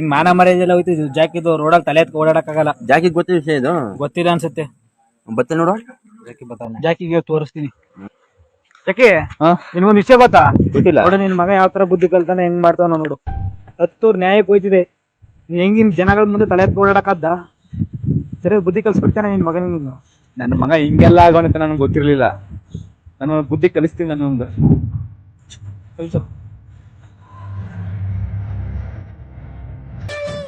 ನಿನ್ ಮಾನ ಮರ್ಯಾದೆಲ್ಲ ಹೋಯ್ತು ಇದು ಜಾಕಿದು ರೋಡಲ್ಲಿ ತಲೆ ಎತ್ಕೊ ಓಡಾಡಕ್ಕಾಗಲ್ಲ. ಜಾಕಿ ಗೊತ್ತಿಲ್ಲ ವಿಷಯ ಇದು? ಗೊತ್ತಿಲ್ಲ ಅನ್ಸುತ್ತೆ. ಬತ್ತೆ ನೋಡುವ ಜಾಕಿಗೆ ತೋರಿಸ್ತೀನಿ. ಜಾಕಿ ನಿನ್ಗೊಂದ್ ವಿಷಯ ಗೊತ್ತಾ? ಗೊತ್ತಿಲ್ಲ. ನೋಡು ನಿನ್ ಮಗ ಯಾವ ತರ ಬುದ್ಧಿ ಕಲ್ತಾನೆ ಹೆಂಗ್ ಮಾಡ್ತಾವ ನೋಡು. ಹತ್ತೂರ್ ನ್ಯಾಯಕ್ಕೆ ಹೋಯ್ತಿದೆ. ನೀ ಹೆಂಗಿನ್ ಜನಗಳ ಮುಂದೆ ತಲೆ ಎತ್ಕೊ ಓಡಾಡಕ್ಕಾದ್ದ ಸರಿ ಬುದ್ಧಿ ಕಲ್ಸ್ಬಿಡ್ತಾನೆ ನಿನ್ ಮಗನಿಗೆ ನನ್ನ ಮಗ ಹಿಂಗೆಲ್ಲ ಆಗೋಣ ನನಗೆ ಗೊತ್ತಿರ್ಲಿಲ್ಲ. ನಾನು ಬುದ್ಧಿ ಕಲಿಸ್ತೀನಿ ನಾನೊಂದು ಕಲ್ಸು.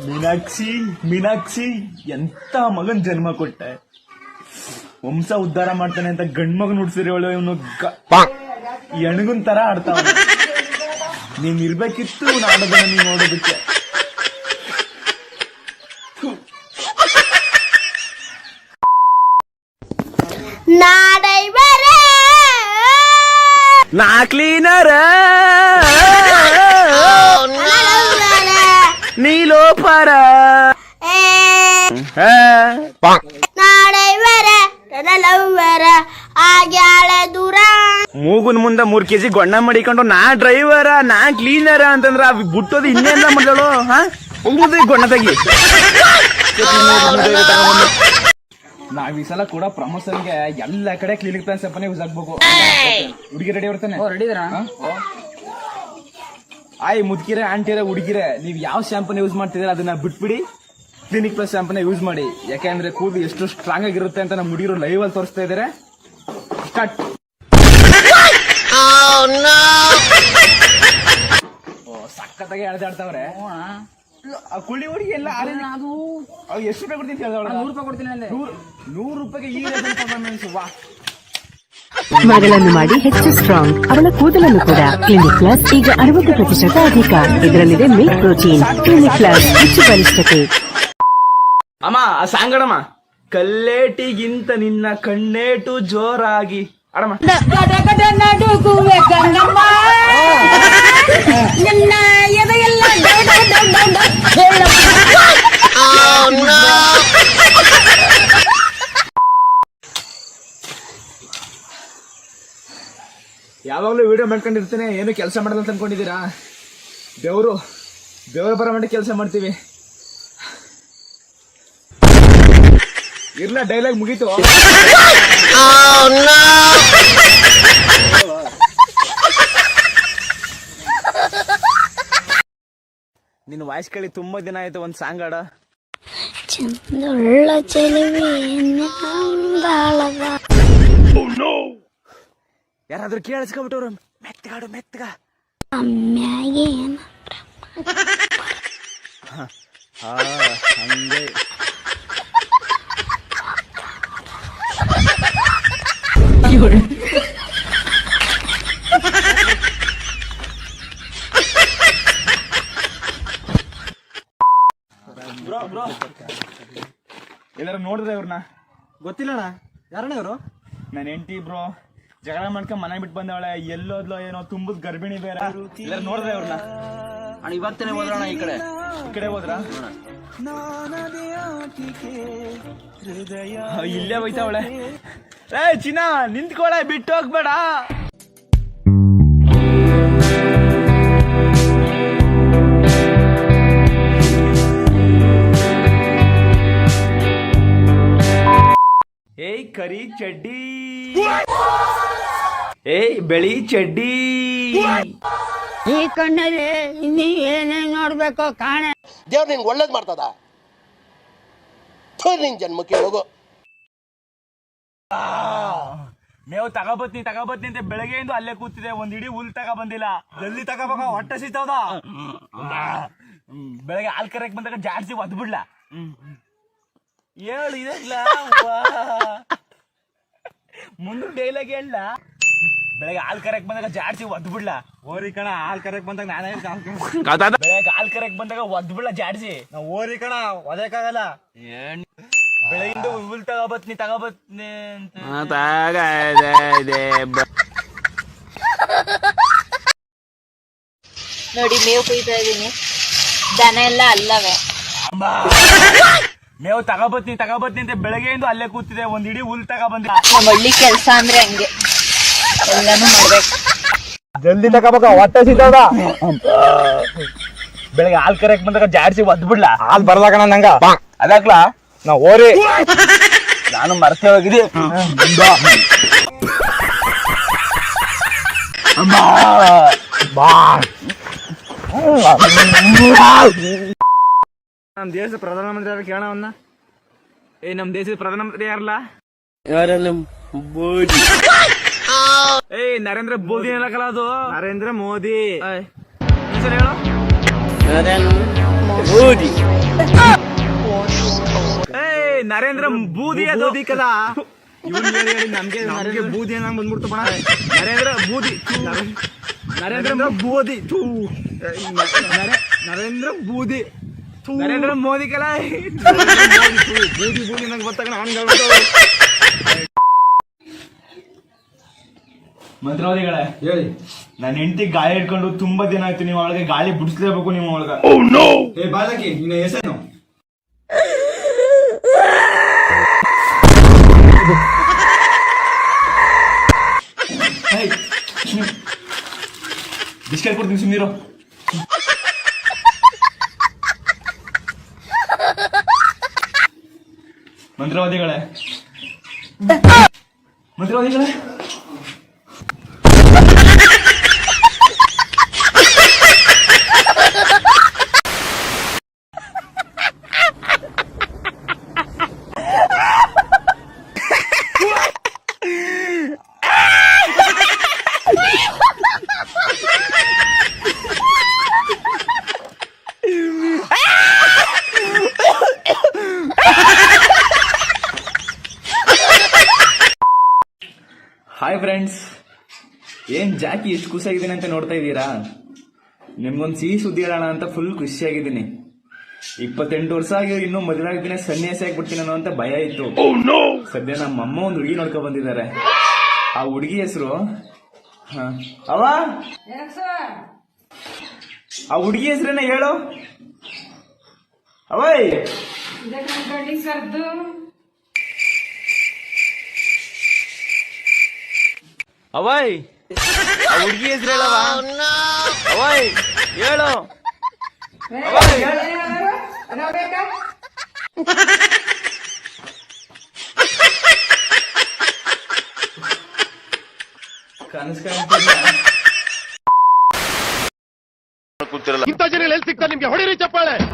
ಮೀನಾಕ್ಷಿ ಮೀನಾಕ್ಷಿ ಎಂತ ಮಗನ್ ಜನ್ಮ ಕೊಟ್ಟೆ? ವಂಶ ಉದ್ಧಾರ ಮಾಡ್ತಾನೆ ಅಂತ ಗಂಡ್ ಮಗನ್ ಹುಡ್ಸಿದ್ರೆ ಅವಳು ಇವನು ಎಣಗುನ್ ತರ ಆಡ್ತಾವ ನೀನ್ ಇರ್ಬೇಕಿತ್ತು ನಾಡೋದನ್ನ ನೀನ್ ನೋಡೋದಕ್ಕೆ. ನಾಡೈವರೇ! ನಾ ಕ್ಲೀನರ ಆಗ್ಯಾಳೆ ದೂರ. ಮೂಗುನ್ ಮುಂದ ಮೂರ್ ಕೆಜಿ ಗೊಣ್ಣ ಮಾಡಿಕೊಂಡು ನಾ ಡ್ರೈವರ ನಾ ಕ್ಲೀನರ ಅಂತಂದ್ರ ಅವ್ ಬುಟ್ಟೋದು ಇನ್ನೇನ ಮಾಡ್ದಳು ಹಾ? ಹೋಗ್ಬೋದು ಗೊಣ್ಣ ತೆಗಿ. ನಾವ್ ಈ ಸಲ ಕೂಡ ಪ್ರಮೋಷನ್ಗೆ ಎಲ್ಲ ಕಡೆ ಕ್ಲಿನಿಕ್ ಪ್ಲಾನ್ ಸಪ್ಪನೆ ಯೂಸ್ ಆಗ್ಬೇಕು. ಹುಡುಗಿ ರೆಡಿ ಬರ್ತಾನೆ ಆಯ್ ಮುದ್ಕಿರೆ ಆಂಟಿರೆ ಹುಡುಗಿರೆ ನೀವು ಯಾವ ಶಾಂಪೂನ ಯೂಸ್ ಮಾಡ್ತಿದ್ರೆ ಅದನ್ನ ಬಿಟ್ಬಿಡಿ. ಕ್ಲಿನಿಕ್ ಪ್ಲಸ್ ಶಾಂಪೂನ ಯೂಸ್ ಮಾಡಿ. ಯಾಕೆಂದ್ರೆ ಕೂದಲು ಎಷ್ಟು ಸ್ಟ್ರಾಂಗ್ ಆಗಿರುತ್ತೆ ಅಂತ ನಮ್ಮ ಹುಡುಗಿರು ಲೈವ್ ಅಲ್ಲಿ ತೋರಿಸ್ತಾ ಇದಾರೆ. ಸ್ಟಾರ್ಟ್ ಸಕ್ಕತ್ತಾಗಿ ಎಳ್ದಾಡ್ತಾವ್ರೆ ಆ ಕುಳ್ಳಿ ಹುಡುಗಿ ಎಲ್ಲ ಅದು ಎಷ್ಟು ರೂಪಾಯಿ ಕೊಡ್ತೀನಿ ನೂರು ರೂಪಾಯಿ ಕೊಡ್ತೀನಿ ನೂರು ರೂಪಾಯಿಗೆ ಈ ಪರ್ಫಾರ್ಮೆನ್ಸ್ ವಾ? ಮಗಳನ್ನು ಮಾಡಿ ಹೆಚ್ಚು ಸ್ಟ್ರಾಂಗ್ ಅವಳ ಕೂದಲನ್ನು ಕೂಡ. ಕ್ಲಿನಿಕ್ ಪ್ಲಸ್ ಈಗ ಅರವತ್ತು ಪ್ರತಿಶತ ಅಧಿಕ. ಇದರಲ್ಲಿದೆ ಮಿಲ್ಕ್ ಪ್ರೋಟೀನ್ ಕ್ಲಿನಿಕ್ ಪ್ಲಸ್ ಹೆಚ್ಚು ಬಲಿಷ್ಠತೆ. ಅಮ್ಮ ಆ ಸಾಂಗಡಮ್ಮ. ಕಲ್ಲೇಟಿಗಿಂತ ನಿನ್ನ ಕಣ್ಣೇಟು ಜೋರಾಗಿ. ಅಡಮ್ಮ. ನಿನ್ನ ಎದೆಯೆಲ್ಲ ಯಾವಾಗ್ಲೂ ವಿಡಿಯೋ ಮಾಡ್ಕೊಂಡಿರ್ತೇನೆ. ಏನು ಕೆಲಸ ಮಾಡಲ್ಲ ಅಂತ ಅಂದ್ಕೊಂಡಿದ್ದೀರಾ ಬೆವರು ಬೆವರು ಬರೋ ಮಾಡಿ ಕೆಲಸ ಮಾಡ್ತೀವಿ. ಇರ್ಲ ಡೈಲಾಗ್ ಮುಗೀತು. ನಿನ್ನ ವಾಯ್ಸ್ ಕೇಳಿ ತುಂಬಾ ದಿನ ಆಯ್ತು ಒಂದ್ ಸಾಂಗ್ ಆಡ ಚಂದುಳ್ಳ ಚೆಲುವೆ ಯಾರಾದ್ರೂ ಕೇಳಿಸ್ಕೊಬಿಟ್ಟವ್ರು. ಮೆತ್ತಗಾಡು ಮೆತ್ತಗ. ಅಮ್ಮ್ಯಾಗೆ ಏನ ಹಾ ಹಂಗೆ. ಎಲ್ಲರೂ ನೋಡಿದ್ರೆ ಇವ್ರನ್ನ? ಗೊತ್ತಿಲ್ಲಣ್ಣ. ಯಾರಣ್ಣ ಇವರು? ನನ್ನ ಎಂಟಿ ಬ್ರೋ. ಜಗಳ ಮಾಡ್ಕೊಂಡ್ ಮನೆ ಬಿಟ್ಟು ಬಂದವಳೆ ಎಲ್ಲೋದ್ಲೋ ಏನೋ ತುಂಬದ್ ಗರ್ಭಿಣಿ ಬೇರೆ. ನೋಡ್ರೆ ನೋಡಿದ್ರೆ ಅವ್ರನ್ನ ಅಣ್ಣ ಇವತ್ತೇನೆ ಹೋದ್ರಣ ಈ ಕಡೆ. ಈ ಕಡೆ ಹೋದ್ರ? ಇಲ್ಲೇ ಹೋಯ್ತಾವಳೆ. ಏ ಚಿನ್ನ ನಿಂತ್ಕೊಳೆ ಬಿಟ್ಟು ಹೋಗ್ಬೇಡ. ಏಯ್ ಕರಿ ಚಡ್ಡಿ. ಏಯ್ ಬೆಳಿ ಚಡ್ಡಿ. ಈ ಕಣ್ಣಲ್ಲಿ ಇನ್ನೀ ಏನೇ ನೋಡ್ಬೇಕು ಕಾಣೆ. ದೇವ್ರು ನಿಂಗೆ ಒಳ್ಳೇದು ಮಾಡ್ತದ? ಥು, ನಿನ್ ಜನ್ಮಕ್ಕೆ ಹೋಗು. ಮೇವು ತಗೋಬತ್ತಿ ತಗೋಬತ್ತಿ ಅಂತ ಬೆಳಗ್ಗೆಯಿಂದ ಅಲ್ಲೇ ಕೂತಿದೆ. ಒಂದ್ ಇಡೀ ಹುಲ್ ತಗೊಬಂದಿಲ್ಲ ಜಲ್ದಿ ತಗೋಬೇಕ ಹೊಟ್ಟೆ ಸಿಗ್ತಾವ ಬೆಳಗ್ಗೆ ಹಾಲ್ ಕರೆಕ್ ಬಂದಾಗ ಜಾಡ್ಸಿ ಒದ್ ಬಿಡ್ಲ? ಹೇಳು ಇದಲ್ಲ ಮುಂದೆ ಡೈಲಾಗ್ ಹೇಳ ಬೆಳಗ್ಗೆ ಹಾಲ್ ಕರೆಕ್ ಬಂದಾಗ ಜಾಡ್ಸಿ ಒದ್ ಬಿಡ್ಲಾ. ಓರಿ ಕಣ ಹಾಲ್ ಕರೆಕ್ ಬಂದಾಗ ನಾನೇ ಬೆಳಗ್ಗೆ ಹಾಲ್ ಕರೆಕ್ ಬಂದಾಗ ಒದ್ ಬಿಡ್ಲಾ ಜಾಡ್ಸಿ ನಾವು ಓರಿ ಕಣ ಒದಕ್ಕಾಗಲ್ಲ ಬೆಳಗಿಂದ ಹುಲ್ ತಗೋಬತ್ನಿ ತಗೋಬತ್ನಿ ಅಂತ. ನೋಡಿ ಮೇವು ಕುಯ್ತಾ ಇದೀನಿ ದನ ಎಲ್ಲ ಅಲ್ಲವೇ. ಮೇವು ತಗೋಬತ್ನಿ ತಗೋಬತ್ನಿ ಅಂತ ಬೆಳಗ್ಗೆಯಿಂದ ಅಲ್ಲೇ ಕೂತಿದೆ. ಒಂದ್ ಇಡೀ ಹುಲ್ ತಗೊಬಂದಿಲ್ಲ. ನಮ್ಮ ಹಳ್ಳಿ ಕೆಲ್ಸ ಅಂದ್ರೆ ಹಂಗೆ. ಎಲ್ಲಾನು ಮಾಡ್ಬೇಕು. ಜಲ್ದಿ ತಗೋಬೇಕ ಹೊಟ್ಟೆ ಸಿಗ್ತಾವ ಬೆಳಗ್ಗೆ ಹಾಲ್ ಕರೆಯಕ್ ಬಂದಾಗ ಜಾಡ್ಸಿ ಒದ್ ಬಿಡ್ಲಾ? ಹಾಲ್ ಬರ್ಲಾಕಣ ನಂಗ. ಅದಾಕ್ಲಾ? ನಾ ಓರಿ ನಾನು ಮರ್ತೆ ಹೋಗಿದ್ದಿ. ನಮ್ ದೇಶದ ಪ್ರಧಾನಮಂತ್ರಿ ಯಾರು ಕೇಳೋಣ ಅವನ್ನ ಏ ನಮ್ ದೇಶದ ಪ್ರಧಾನಮಂತ್ರಿ ಯಾರಲ್ಲ ಏ ನರೇಂದ್ರ ಮೋದಿ ಹೇಳಕಲ್ಲ ಅದು? ನರೇಂದ್ರ ಮೋದಿ. ಹೆಸರು ಹೇಳು. ಏ ನರೇಂದ್ರ ಬೂದಿ ಅದು. ಬೂದಿ ಕದ. ಇವ್ನು ಹೇಳಿ ಹೇಳಿ ನಮ್ಗೆ ನಮ್ಗೆ ಬೂದಿ ಅನ್ನಂಗ್ ಬಂದ್ಬಿಡ್ತು ಬಣ ನರೇಂದ್ರ ಬೂದಿ. ನರೇಂದ್ರ ಬೂದಿ ಥೂ. ನರೇ- ನರೇಂದ್ರ ಬೂದಿ. ನರೇಂದ್ರ ಮೋದಿ ಕಲ. ಬೂದಿ ಬೂದಿ ನಂಗೆ ಗೊತ್ತಾಗ ಹಂಗ ಮಂತ್ರಾವಧಿಗಳೇ ಹೇಳಿ. ನನ್ನ ಹೆಂಡತಿ ಗಾಳಿ ಇಟ್ಕೊಂಡು ತುಂಬಾ ದಿನ ಆಯ್ತು ನೀವು ಅವಳಿಗೆ ಗಾಳಿ ಬಿಡಿಸ್ಲೇಬೇಕು ನೀವು ಒಳಗೆ ಏ ಬಾಲಕಿ ನಿನ್ನ ಹೆಸರು ಬಿಸ್ಕೆಟ್ ಕೊಡ್ತೀನಿ ಸುಮ್ಮನಿರು ಮಂತ್ರವಾದಿಗಳೇ ಮಂತ್ರವಾದಿಗಳೇ ಹಾಯ್ ಫ್ರೆಂಡ್ಸ್ ಏನ್ ಜಾಕಿ ಎಷ್ಟು ಖುಷಿಯಾಗಿದ್ದೀನಿ ಅಂತ ನೋಡ್ತಾ ಇದ್ದೀರಾ? ನಿಮ್ಗೊಂದು ಸಿಹಿ ಸುದ್ದಿ ಹೇಳೋಣ ಅಂತ ಫುಲ್ ಖುಷಿಯಾಗಿದ್ದೀನಿ. ಇಪ್ಪತ್ತೆಂಟು ವರ್ಷ ಆಗಿ ಇನ್ನೂ ಮದುವೆ ಆಗಿದ್ದೀನಿ ಸನ್ಯಾಸಿ ಆಗ್ಬಿಡ್ತೀನಿ ಅನ್ನೋ ಅಂತ ಭಯ ಇತ್ತು. ಸದ್ಯ ನಮ್ಮ ಅಮ್ಮ ಒಂದು ಹುಡುಗಿ ನೋಡ್ಕೊ ಬಂದಿದ್ದಾರೆ. ಆ ಹುಡುಗಿ ಹೆಸರು? ಅವ ಆ ಹುಡುಗಿ ಹೆಸರೇನ ಹೇಳು? ಅವಯ್! ಅವಯ್ ಆ ಹುಡುಗಿ ಹೆಸರು ಹೇಳವ ಅವಯ್ ಹೇಳು.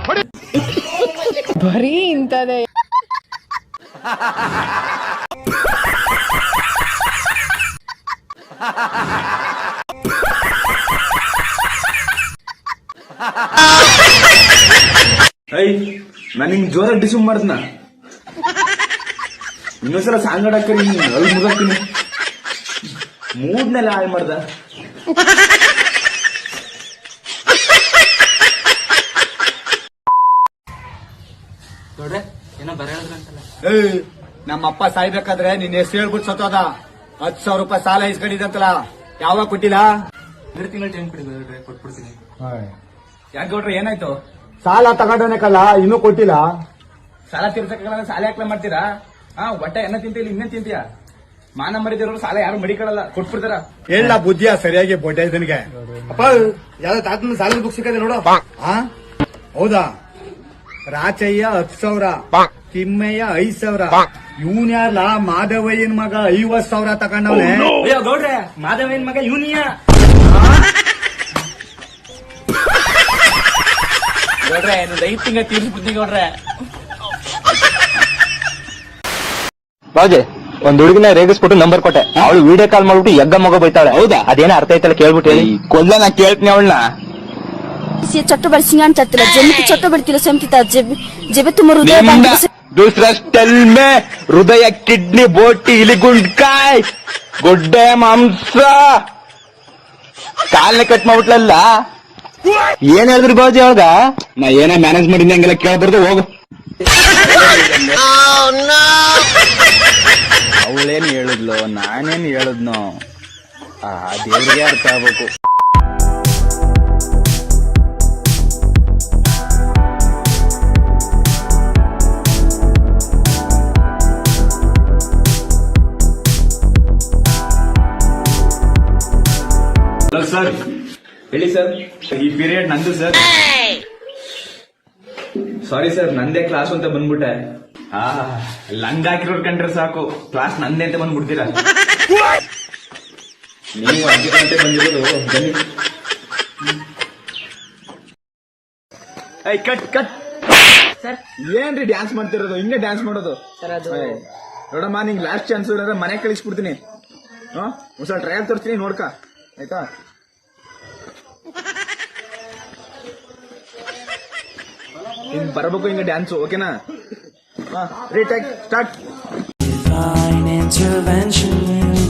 ಹೊಡಿ. ಭರಿ ಕಾಣ್ತಿದ್ಯಾ? ಐ ನಾನು ನಿಂಗೆ ಜೋರ ಡಿಸ್ಯೂಮ್ ಮಾಡ್ದನ ಇನ್ನೊಂದ್ಸಲ ಸಾಂಗ್ ಆಡಕ್ಕೆ ಅಲ್ಲಿ ಮುಗಾಕ್ತೀನಿ ಮೂಡ್ನೆಲ್ಲ ಹಾಳು ಮಾಡ್ದ. ನಮ್ಮಪ್ಪ ಸಾಯ್ಬೇಕಾದ್ರೆ ನಿನ್ ಹೆಸರು ಹೇಳ್ಬಿಟ್ಟು ಸತ್ತೋದ. ಹತ್ ಸಾವಿರ ರೂಪಾಯಿ ಸಾಲ ಇಸ್ಕೊಂಡಿದಂತಲ್ಲ ಯಾವಾಗ ಕೊಟ್ಟಿಲ್ಲ? ಎರಡು ತಿಂಗಳು ಟೈಮ್ ಕೊಡಿ ಕೊಟ್ಬಿಡ್ತೀನಿ. ಯಾಕೆ ಗೌಡ್ರೆ ಏನಾಯ್ತು? ಸಾಲ ತಗೊಂಡನಕಲ್ಲ ಇನ್ನೂ ಕೊಟ್ಟಿಲ್ಲ. ಸಾಲ ತೀರ್ಸಕ್ಕಾಗಲ್ಲ ಸಾಲ ಯಾಕೆ ಮಾಡ್ತೀರಾ? ಹಾ ಒಟ್ಟ ಎನ್ನ ತಿಂತೀವಿ ಇನ್ನೇನ್ ತಿಂತೀಯ? ಮಾನ ಮರಿದಿರೋರು ಸಾಲ ಯಾರು ಮಡಿಕೊಳ್ಳಲ್ಲ ಕೊಟ್ಬಿಡ್ತಾರ. ಎಲ್ಲ ಬುದ್ಧಿಯ ಸರಿಯಾಗಿ ಬೊಡ್ಡನಿಗೆ ಅಪ್ಪ ಯಾವ್ದೋ ತಾತನ ಸಾಲದ ಬುಕ್ ಸಿಕ್ಕದೆ ನೋಡು. ಆ? ಹೌದಾ? ರಾಚಯ್ಯ ಹತ್ತು ಸಾವಿರ ತಿಮ್ಮಯ್ಯ ಐದ್ ಸಾವಿರ. ಇವನ್ ಯಾರಲ್ಲ ಮಾಧವಯ್ಯನ ಮಗ ಐವತ್ ಸಾವಿರ ತಗೊಂಡವ್ನೆ ಅಯ್ಯೋ ಗೌಡ್ರೆ ಮಾಧವಯ್ಯನ ಮಗ ಇವನಿಯ ಗೌಡ್ರೆ ಒಂದ್ ಹುಡುಗಿನ ರೇಗಿಸ್ಬಿಟ್ಟು ನಂಬರ್ ಕೊಟ್ಟೆ ಅವಳು ವಿಡಿಯೋ ಕಾಲ್ ಮಾಡ್ಬಿಟ್ಟು ಎಗ್ಗ ಮಗ ಬೈತಾಳೆ ಹೌದಾ ಅದೇನ ಅರ್ಥ ಐತಲ್ಲ ಕೇಳ್ಬಿಟ್ಟು ಹೇಳಿ ಕೊಲ್ಲ ನಾ ಕೇಳ್ತೀನಿ ಅವಳನ್ನ ಚೊಟ್ಟ ಬಡಿಸಿಂಗ್ ಅಂತ ಜೆಮ್ಮಿಗೆ ಚಟ್ಟ ಬಡ್ತಿಲ್ಲ ಸೊಂಕಿತ ಜಬೆ ತುಂಬ ಹೃದಯ दूसरा स्टल में हृदय किडनी बोटी ಇಲಿಗುಂಡ್ಕಾಯ್, ಗುಡ್ಡೆ ಮಾಂಸ. ಕಾಲನೆ ಕಟ್ ಮಾಡ್ಬಿಟ್ಲಲ್ಲ? ಏನ್ ಹೇಳಿದ್ರು ಬಾಜಿ ಅವಾಗ ನಾ ಏನೇ ಮ್ಯಾನೇಜ್ ಮಾಡಿದ್ದೆ ಹಂಗೆಲ್ಲ ಕೇಳಬಾರ್ದು, ಹೋಗು. ಅವಳೇನ್ ಹೇಳಿದ್ಲು? ನಾನೇನ್ ಹೇಳಿದ್ನೋ? ಆ, ದೇವ್ರಿಗೆ ಅರ್ಥ ಆಗ್ಬೇಕು. ಸರ್ ಹೇಳಿ ಸರ್ ಈ ಪೀರಿಯಡ್ ನಂದು ಸರ್ ಸಾರಿ ಸರ್ ನಂದೇ ಕ್ಲಾಸ್ ಅಂತ ಬಂದ್ಬಿಟ್ಟೆ. ಆ ಲಂಗ ಹಾಕಿರೋರ್ ಕಂಡ್ರೆ ಸಾಕು. ಕ್ಲಾಸ್ ನಂದೇ ಅಂತ ಬಂದ್ಬಿಡ್ತೀರ? ನೀವು ಅಜ್ಜಿ ಅಂತ ಬಂದಿರೋದು ಬನ್ನಿ. ಐ ಕಟ್ ಕಟ್ ಏನ್ರಿ ಡ್ಯಾನ್ಸ್ ಮಾಡ್ತಿರೋದು? ಹಿಂಗೆ ಡ್ಯಾನ್ಸ್ ಮಾಡೋದು? ಏಯ್, ನೋಡಮ್ಮ ನಿಂಗೆ ಲಾಸ್ಟ್ ಚಾನ್ಸ್ ಇರೋದ್ರೆ ಮನೆ ಕಳಿಸ್ಬಿಡ್ತೀನಿ. ಹಾ ಒಂದ್ಸಲ ಟ್ರಯಲ್ ತೋರಿಸ್ತೀನಿ ನೋಡ್ಕ. ಆಯ್ತಾ? ಹಿಂಗ್ ಬರಬೇಕು ಹಿಂಗೆ ಡ್ಯಾನ್ಸು ಓಕೆನಾ ಹಾ ರೀ ಟೇಕ್ ಸ್ಟಾರ್ಟ್ Divine intervention.